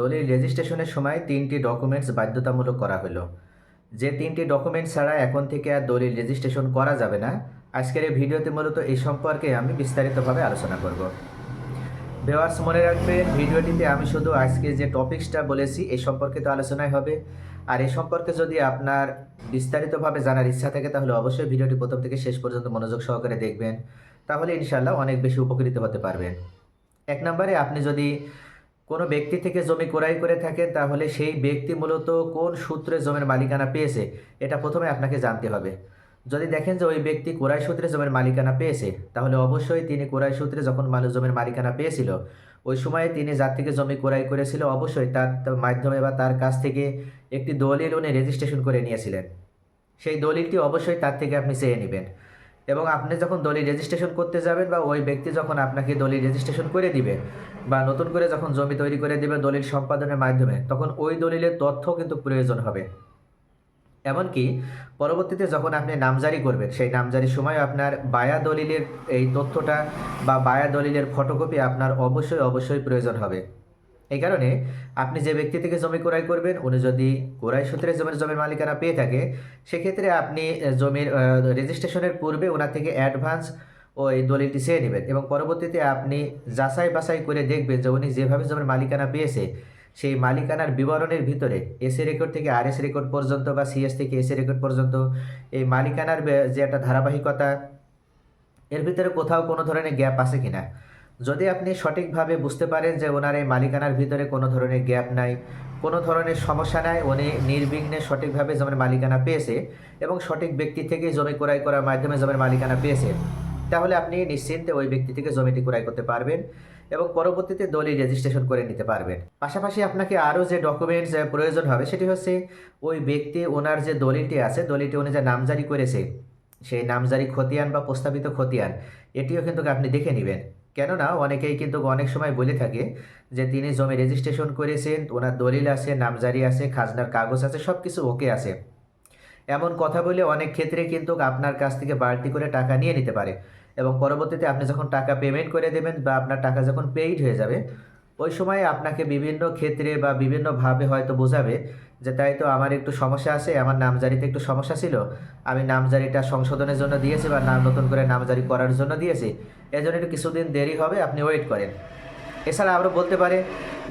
দলিল রেজিস্ট্রেশনের সময় তিনটি ডকুমেন্টস বাধ্যতামূলক করা হলো। যে তিনটি ডকুমেন্টস ছাড়া এখন থেকে আর দলিল রেজিস্ট্রেশন করা যাবে না, আজকের এই ভিডিওতে মূলত এই সম্পর্কে আমি বিস্তারিতভাবে আলোচনা করব। বেওয়ার্স মনে রাখবেন ভিডিওটিতে আমি শুধু আজকে যে টপিক্সটা বলেছি এই সম্পর্কিত আলোচনাই হবে। আর এই সম্পর্কে যদি আপনার বিস্তারিতভাবে জানার ইচ্ছা থাকে, তাহলে অবশ্যই ভিডিওটি প্রথম থেকে শেষ পর্যন্ত মনোযোগ সহকারে দেখবেন। তাহলে ইনশাল্লাহ অনেক বেশি উপকৃত হতে পারবেন। এক নম্বরে আপনি যদি কোনো ব্যক্তি থেকে জমি ক্রয় করে থাকেন, তাহলে সেই ব্যক্তি মূলত কোন সূত্রে জমির মালিকানা পেয়েছে? এটা প্রথমে আপনাকে জানতে হবে। যদি দেখেন যে ওই ব্যক্তি কোরাই সূত্রে জমির মালিকানা পেয়েছে, তাহলে অবশ্যই তিনি কোরাই সূত্রে যখন মানুষ জমির মালিকানা পেয়েছিল, ওই সময়ে তিনি যার থেকে জমি ক্রয় করেছিল অবশ্যই তার মাধ্যমে বা তার কাছ থেকে একটি দলিল উনি রেজিস্ট্রেশন করে নিয়েছিলেন। সেই দলিলটি অবশ্যই তার থেকে আপনি চেয়ে নেবেন। এবং আপনি যখন দলিল রেজিস্ট্রেশন করতে যাবেন বা ওই ব্যক্তি যখন আপনাকে দলিল রেজিস্ট্রেশন করে দিবে বা নতুন করে যখন জমি তৈরি করে দিবে দলিল সম্পাদনের মাধ্যমে, তখন ওই দলিলের তথ্য কিন্তু প্রয়োজন হবে। এমনকি পরবর্তীতে যখন আপনি নামজারি করবেন, সেই নামজারির সময় আপনার বায়া দলিলের এই তথ্যটা বা বায়া দলিলের ফটোকপি আপনার অবশ্যই অবশ্যই প্রয়োজন হবে। এই কারণে আপনি যে ব্যক্তি থেকে জমি ক্রয় করবেন, উনি যদি ক্রয় সূত্রে জমির জমির মালিকানা পেয়ে থাকে, সেক্ষেত্রে আপনি জমির রেজিস্ট্রেশনের পূর্বে ওনার থেকে অ্যাডভান্স ওই দলিলটি চেয়ে নেবেন এবং পরবর্তীতে আপনি যাচাই বাছাই করে দেখবেন যে উনি যেভাবে জমির মালিকানা পেয়েছে, সেই মালিকানার বিবরণের ভিতরে এসএ রেকর্ড থেকে আর এস রেকর্ড পর্যন্ত বা সিএস থেকে এসএ রেকর্ড পর্যন্ত এই মালিকানার যে একটা ধারাবাহিকতা, এর ভিতরে কোথাও কোনো ধরনের গ্যাপ আছে কিনা? যদি আপনি সঠিকভাবে বুঝতে পারেন যে ওনার এই মালিকানার ভিতরে কোনো ধরনের গ্যাপ নাই, কোনো ধরনের সমস্যা নাই, উনি নির্বিঘ্নে সঠিকভাবে জমির মালিকানা পেয়েছে এবং সঠিক ব্যক্তি থেকে জমি ক্রয় করার মাধ্যমে জমির মালিকানা পেয়েছে, তাহলে আপনি নিশ্চিন্তে ওই ব্যক্তি থেকে জমিটি ক্রয় করতে পারবেন এবং পরবর্তীতে দলিল রেজিস্ট্রেশন করে নিতে পারবেন। পাশাপাশি আপনাকে আরও যে ডকুমেন্টস প্রয়োজন হবে সেটি হচ্ছে ওই ব্যক্তি, ওনার যে দলিলটি আছে, দলিলটি উনি যে নামজারি করেছে, সেই নামজারি খতিয়ান বা প্রস্তাবিত খতিয়ান, এটিও কিন্তু আপনি দেখে নেবেন। কেননা অনেকেই কিন্তু অনেক সময় বলে থাকে যে তিনি জমি রেজিস্ট্রেশন করেছেন, ওনার দলিল আছে, নামজারি আছে, খাজনার কাগজ আছে সব কিছু ওকে আছে। এমন কথা বলে অনেক ক্ষেত্রে কিন্তু আপনার কাছ থেকে বাড়তি করে টাকা নিয়ে নিতে পারে। এবং পরবর্তীতে আপনি যখন টাকা পেমেন্ট করে দেবেন বা আপনার টাকা যখন পেইড হয়ে যাবে ওই সময় আপনাকে বিভিন্ন ক্ষেত্রে বা বিভিন্নভাবে হয়তো বোঝাবে যে তাই তো আমার একটু সমস্যা আছে, আমার নামজারিতে একটু সমস্যা ছিল, আমি নামজারিটা সংশোধনের জন্য দিয়েছি বা নাম নতুন করে নামজারি করার জন্য দিয়েছি এই জন্য একটু কিছুদিন দেরি হবে, আপনি ওয়েট করেন। এছাড়া আরও বলতে পারে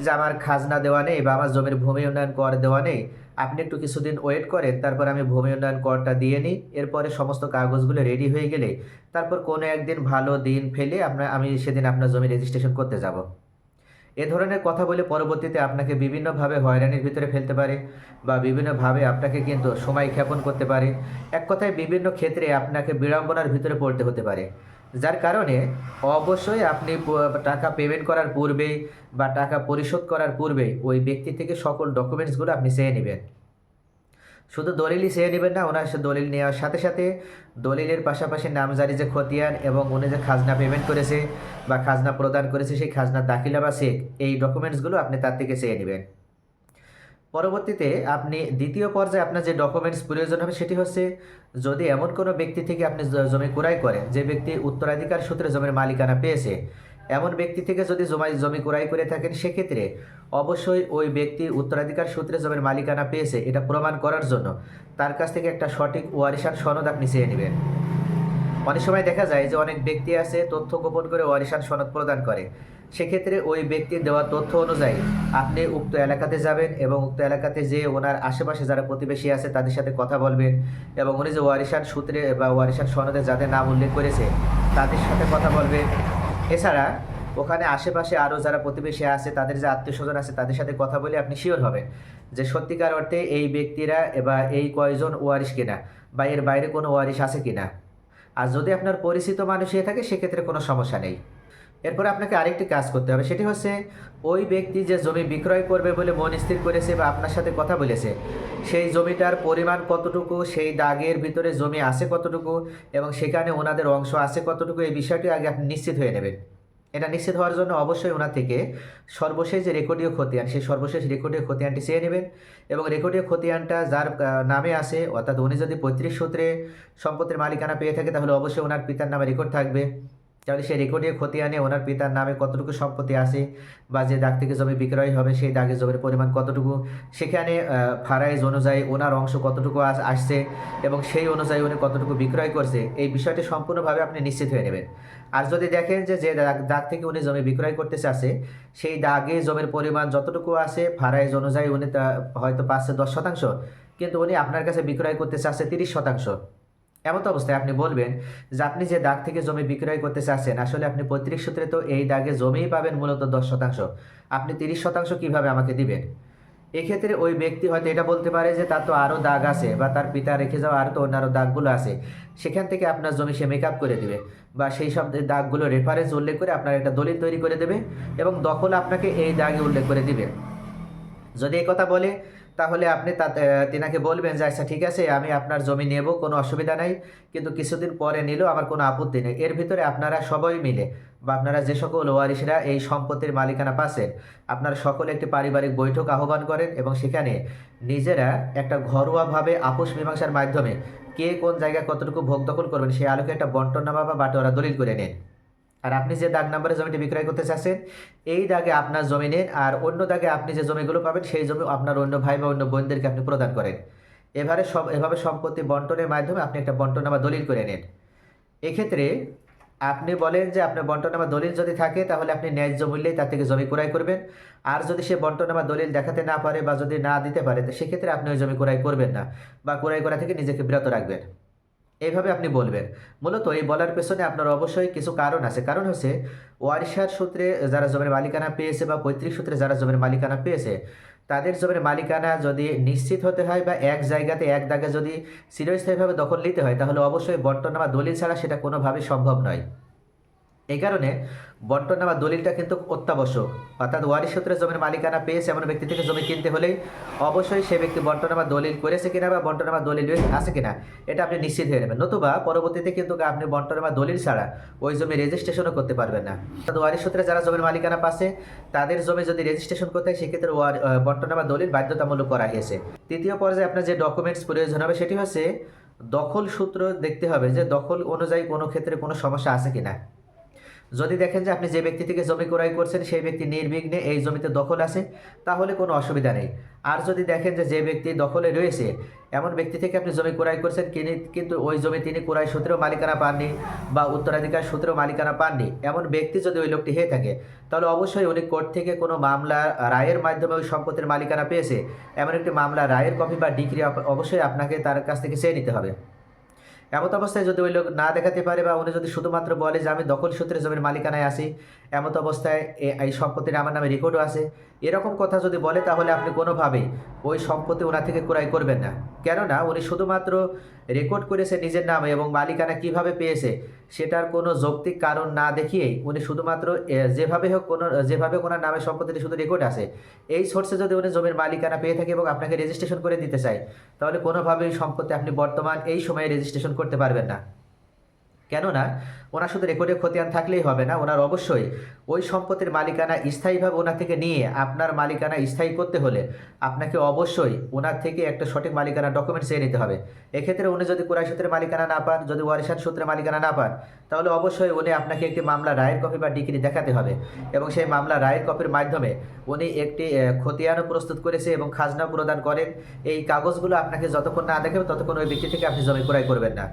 যে আমার খাজনা দেওয়া নেই বা আমার জমির ভূমি উন্নয়ন কর দেওয়া নেই, আপনি একটু কিছুদিন ওয়েট করেন, তারপর আমি ভূমি উন্নয়ন করটা দিয়ে নিই, এরপরে সমস্ত কাগজগুলো রেডি হয়ে গেলে, তারপর কোনো একদিন ভালো দিন ফেলে আপনার আমি সেদিন আপনার জমি রেজিস্ট্রেশন করতে যাব। এ ধরনের কথা বলে পরবর্তীতে আপনাকে বিভিন্নভাবে হয়রানির ভিতরে ফেলতে পারে বা বিভিন্নভাবে আপনাকে কিন্তু সময় ক্ষেপণ করতে পারে। এক কথায় বিভিন্ন ক্ষেত্রে আপনাকে বিড়ম্বনার ভিতরে পড়তে হতে পারে। যার কারণে অবশ্যই আপনি টাকা পেমেন্ট করার পূর্বে বা টাকা পরিশোধ করার পূর্বে ওই ব্যক্তি থেকে সকল ডকুমেন্টসগুলো আপনি চেয়ে নেবেন। শুধু দলিলই চেয়ে নেবেন না, ওনার দলিল নেওয়ার সাথে সাথে দলিলের পাশাপাশি নামজারি যে খতিয়ান এবং উনি যে খাজনা পেমেন্ট করেছে বা খাজনা প্রদান করেছে, সেই খাজনা দাখিলা বা চেক, এই ডকুমেন্টসগুলো আপনি তার থেকে চেয়ে নেবেন। পরবর্তীতে আপনি দ্বিতীয় পর্যায়ে আপনার যে ডকুমেন্টস প্রয়োজন হবে সেটি হচ্ছে, যদি এমন কোনো ব্যক্তি থেকে আপনি জমি ক্রয় করেন, যে ব্যক্তি উত্তরাধিকার সূত্রে জমির মালিকানা পেয়েছে এমন ব্যক্তি থেকে যদি জমি জমি ক্রয় করে থাকেন, সেক্ষেত্রে অবশ্যই ওই ব্যক্তি উত্তরাধিকার সূত্রে জমির মালিকানা পেয়েছে, এটা প্রমাণ করার জন্য। তার কাছ থেকে একটা সঠিক ওয়ারিশান সনদ আপনি চেয়ে নেবেন। অনেক সময় দেখা যায় যে অনেক ব্যক্তি আছে, তথ্য গোপন করে ওয়ারিশান সনদ প্রদান করে। সেক্ষেত্রে ওই ব্যক্তির দেওয়া তথ্য অনুযায়ী আপনি উক্ত এলাকাতে যাবেন এবং উক্ত এলাকাতে যে ওনার আশেপাশে যারা প্রতিবেশী আছে, তাদের সাথে কথা বলবেন এবং উনি যে ওয়ারিশান সূত্রে বা ওয়ারিশান সনদে যাদের নাম উল্লেখ করেছে, তাদের সাথে কথা বলবেন। এছাড়া ওখানে আশেপাশে আরও যারা প্রতিবেশী আছে, তাদের যে আত্মীয় স্বজন আছে, তাদের সাথে কথা বলে আপনি শিওর হবেন যে সত্যিকার অর্থে এই ব্যক্তিরা বা এই কয়জন ওয়ারিশ কিনা বা এর বাইরে কোনো ওয়ারিশ আছে কিনা। আর যদি আপনার পরিচিত মানুষ হয়ে থাকে, সেক্ষেত্রে কোনো সমস্যা নেই। এরপরে আপনাকে আরেকটি কাজ করতে হবে। সেটি হচ্ছে, ওই ব্যক্তি যে জমি বিক্রয় করবে বলে মন স্থির করেছে বা আপনার সাথে কথা বলেছে, সেই জমিটার পরিমাণ কতটুকু, সেই দাগের ভিতরে জমি আছে কতটুকু এবং সেখানে ওনাদের অংশ আছে কতটুকু, এই বিষয়টি আগে আপনি নিশ্চিত হয়ে নেবেন। এটা নিশ্চিত হওয়ার জন্য অবশ্যই ওনার থেকে সর্বশেষ যে রেকর্ডীয় খতিয়ান, সেই সর্বশেষ রেকর্ডীয় খতিয়ানটি চেয়ে নেবেন এবং রেকর্ডীয় খতিয়ানটা যার নামে আছে, অর্থাৎ উনি যদি পঁয়ত্রিশ সূত্রে সম্পত্তির মালিকানা পেয়ে থাকে, তাহলে অবশ্যই ওনার পিতার নামে রেকর্ড থাকবে। তাহলে সেই রেকর্ডে খতিয়ানে ওনার পিতার নামে কতটুকু সম্পত্তি আছে বা যে দাগ থেকে জমি বিক্রয় হবে, সেই দাগে জমির পরিমাণ কতটুকু? সেখানে ফারাইজ অনুযায়ী ওনার অংশ কতটুকু আসছে এবং সেই অনুযায়ী উনি কতটুকু বিক্রয় করছে, এই বিষয়টি সম্পূর্ণভাবে আপনি নিশ্চিত হয়ে নেবেন। আর যদি দেখেন যে যে দাগ থেকে উনি জমি বিক্রয় করতে চাচ্ছে সেই দাগে জমির পরিমাণ যতটুকু আছে ফারাইজ অনুযায়ী উনি হয়তো পাচ্ছে দশ শতাংশ, কিন্তু উনি আপনার কাছে বিক্রয় করতে চাচ্ছে তিরিশ শতাংশ। এমন তো অবস্থায় আপনি বলবেন যে আপনি যে দাগ থেকে জমি বিক্রয় করতে চাচ্ছেন, আসলে আপনি পঁয়ত্রিশ সূত্রে তো এই দাগে জমিই পাবেন মূলত দশ শতাংশ। আপনি তিরিশ শতাংশ কীভাবে আমাকে দিবেন? এক্ষেত্রে ওই ব্যক্তি হয়তো এটা বলতে পারে যে তার তো আরও দাগ আছে বা তার পিতা রেখে যাওয়া আরও তো অন্যান্য দাগগুলো আছে। সেখান থেকে আপনার জমি সে মেকআপ করে দেবে বা সেই সব দাগগুলো রেফারেন্স উল্লেখ করে আপনার একটা দলিল তৈরি করে দেবে এবং দখল আপনাকে এই দাগে উল্লেখ করে দিবে। যদি এই কথা বলে তাহলে আপনি তা তিনাকে বলবেন যে আচ্ছা ঠিক আছে, আমি আপনার জমি নেব, কোনো অসুবিধা নাই। কিন্তু কিছুদিন পরে নিলেও আমার কোনো আপত্তি নেই। এর ভিতরে আপনারা সবাই মিলে বা আপনারা যে সকল ওয়ারিসরা এই সম্পত্তির মালিকানা পাচ্ছেন, আপনারা সকলে একটি পারিবারিক বৈঠক আহ্বান করেন এবং সেখানে নিজেরা একটা ঘরোয়াভাবে আপোষ মীমাংসার মাধ্যমে কে কোন জায়গায় কতটুকু ভোগ দখল করবেন, সেই আলোকে একটা বন্টনামা বা বাটোয়ারা দলিল করে নেন। আর আপনি যে দাগ নাম্বারে জমিটি বিক্রয় করতে চাচ্ছেন, এই দাগে আপনার জমি নেন আর অন্য দাগে আপনি যে জমিগুলো পাবেন, সেই জমি আপনার অন্য ভাই বা অন্য বোনদেরকে আপনি প্রদান করেন। এভাবে সব, এভাবে সম্পত্তি বন্টনের মাধ্যমে আপনি একটা বন্টনামা দলিল করে নেন। এক্ষেত্রে আপনি বলেন যে আপনার বন্টনামা দলিল যদি থাকে, তাহলে আপনি ন্যায্য মূল্যেই তার থেকে জমি ক্রয় করবেন। আর যদি সে বন্টনামা দলিল দেখাতে না পারে বা যদি না দিতে পারে, তো সেক্ষেত্রে আপনি ওই জমি ক্রয় করবেন না বা ক্রয় করা থেকে নিজেকে বিরত রাখবেন। এইভাবে আপনি বলবেন। মূলত এই বলার পেছনে আপনার অবশ্যই কিছু কারণ আছে। কারণ হচ্ছে, ওয়ারিশার সূত্রে যারা জমির মালিকানা পেয়েছে বা পৈতৃক সূত্রে যারা জমির মালিকানা পেয়েছে, তাদের জমির মালিকানা যদি নিশ্চিত হতে হয় বা এক জায়গাতে এক দাগে যদি চিরস্থায়ীভাবে দখল নিতে হয়, তাহলে অবশ্যই বর্তমান বা দলিল ছাড়া সেটা কোনোভাবেই সম্ভব নয়। এই কারণে বন্টনামা দলিলটা কিন্তু অত্যাবশ্যক। অর্থাৎ ওয়ারিশ সূত্রে জমির মালিকানা পেয়েছে এমন ব্যক্তি থেকে জমি কিনতে হলেই অবশ্যই সে ব্যক্তি বন্টন বন্টনামা দলিল করেছে কিনা বা বন্টন বন্টনামা দলিল আছে কিনা এটা আপনি নিশ্চিত হয়ে নেবেন। নতুবা পরবর্তীতে কিন্তু আপনি বন্টনামা দলিল ছাড়া ওই জমি রেজিস্ট্রেশনও করতে পারবেন না। অর্থাৎ ওয়ারিশ সূত্রে যারা জমির মালিকানা পাচ্ছে তাদের জমি যদি রেজিস্ট্রেশন করতে হয় সেক্ষেত্রে ওয়ার আহ, বন্টনামা দলিল বাধ্যতামূলক করা হয়েছে। তৃতীয় পর্যায়ে আপনার যে ডকুমেন্টস প্রয়োজন হবে সেটি হচ্ছে দখল সূত্র দেখতে হবে যে দখল অনুযায়ী কোনো ক্ষেত্রে কোনো সমস্যা আছে কিনা। যদি দেখেন যে আপনি যে ব্যক্তি থেকে জমি ক্রয় করছেন, সেই ব্যক্তি নির্বিঘ্নে এই জমিতে দখল আছে, তাহলে কোনো অসুবিধা নেই। আর যদি দেখেন যে যে ব্যক্তি দখলে রয়েছে, এমন ব্যক্তি থেকে আপনি জমি ক্রয় করছেন, কিনে কিন্তু ওই জমি তিনি ক্রয় সূত্রেও মালিকানা পাননি বা উত্তরাধিকার সূত্রেও মালিকানা পাননি, এমন ব্যক্তি যদি ওই লোকটি হয়ে থাকে, তাহলে অবশ্যই উনি কোর্ট থেকে কোনো মামলা রায়ের মাধ্যমে ওই সম্পত্তির মালিকানা পেয়েছে। এমন একটি মামলা রায়ের কপি বা ডিগ্রি অবশ্যই আপনাকে তার কাছ থেকে চেয়ে নিতে হবে। এমত অবস্থায় যদি ওই লোক না দেখাতে পারে বা উনি যদি শুধুমাত্র বলে যে আমি দখল সূত্রে জমির মালিকানায় আসি এমত অবস্থায় এই সম্পত্তির আমার নামে রেকর্ডও আছে এরকম কথা যদি বলে, তাহলে আপনি কোনোভাবেই ওই সম্পত্তি ওনার থেকে ক্রয় করবেন না। কেননা, উনি শুধুমাত্র রেকর্ড করেছে নিজের নামে এবং মালিকানা কীভাবে পেয়েছে, সেটার কোনো যৌক্তিক কারণ না দেখিয়েই উনি শুধুমাত্র যেভাবে হোক কোনো, যেভাবে ওনার নামে সম্পত্তিটি শুধু রেকর্ড আছে, এই সোর্সে যদি উনি জমির মালিকানা পেয়ে থাকে এবং আপনাকে রেজিস্ট্রেশন করে দিতে চায়, তাহলে কোনোভাবেই সম্পত্তি আপনি বর্তমান এই সময়ে রেজিস্ট্রেশন করতে পারবেন না। কেননা ওনার শুধু রেকর্ডে খতিয়ান থাকলেই হবে না, ওনার অবশ্যই ওই সম্পত্তির মালিকানা স্থায়ীভাবে ওনার থেকে নিয়ে আপনার মালিকানা স্থায়ী করতে হলে আপনাকে অবশ্যই ওনার থেকে একটা সঠিক মালিকানা ডকুমেন্ট চেয়ে নিতে হবে। এক্ষেত্রে উনি যদি কুরাই সূত্রে মালিকানা না পান, যদি ওয়ারিশান সূত্রে মালিকানা না পান, তাহলে অবশ্যই উনি আপনাকে একটি মামলা রায়ের কপি বা ডিগ্রি দেখাতে হবে এবং সেই মামলা রায়ের কপির মাধ্যমে উনি একটি খতিয়ানও প্রস্তুত করেছে এবং খাজনা প্রদান করেন। এই কাগজগুলো আপনাকে যতক্ষণ না দেখাবে, ততক্ষণ ওই ব্যক্তি থেকে আপনি জমি ক্রয় করবেন না।